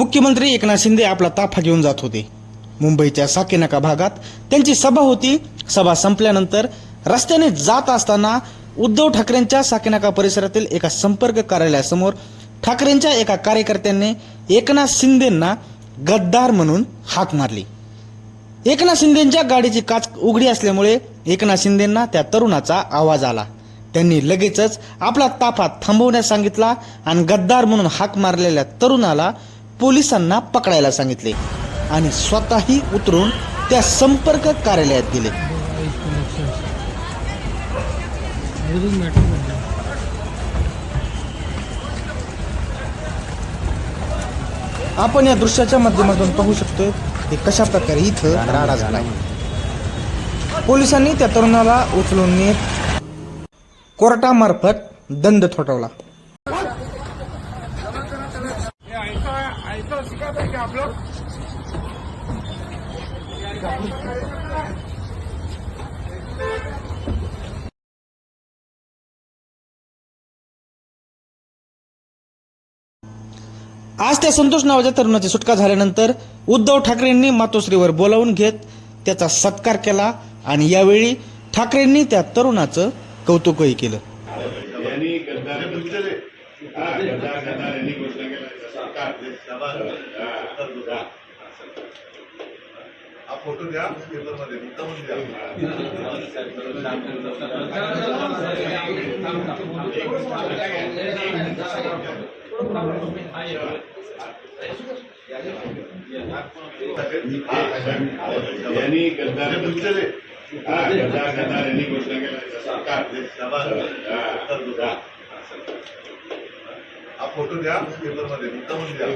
मुख्यमंत्री एकनाथ शिंदे आपला ताफा घेऊन जात होते. मुंबईच्या साकेनाका भागात त्यांची सभा होती. सभा संपल्यानंतर रस्त्याने जात असताना उद्धव ठाकरेंच्या साकेनाका परिसरातील एका संपर्क कार्यालयासमोर ठाकरेंच्या एका कार्यकर्त्यांनी एकनाथ शिंदेंना गद्दार म्हणून हाक मारली. एकनाथ शिंदेच्या गाडीची काच उघडी असल्यामुळे एकनाथ शिंदेंना त्या तरुणाचा आवाज आला. त्यांनी लगेचच आपला ताफा थांबवण्यास सांगितला आणि गद्दार म्हणून हाक मारलेल्या तरुणाला पोलिसांना पकडायला सांगितले आणि स्वतःही उतरून त्या संपर्क कार्यालयात गेले आपण या दृश्याच्या माध्यमातून पाहू शकतोय हे कशा प्रकारे इथं राडा झाला. पोलिसांनी त्या तरुणाला उचलून नेत कोर्टामार्फत दंड थोटवला आज त्या संतोष नावाच्या तरुणाची सुटका झाल्यानंतर उद्धव ठाकरेंनी मातोश्रीवर बोलावून घेत त्याचा सत्कार केला आणि यावेळी ठाकरेंनी त्या तरुणाचं कौतुकही केलं. यांनी घोषणा केला सरकार हा, फोटो द्या पेपरमध्ये मुद्दामून द्या. यांनी गद्दार हा, गद्दार गद्दार यांनी घोषणा केला सरकार. हा फोटो द्या पेपरमध्ये मुद्दामून द्या.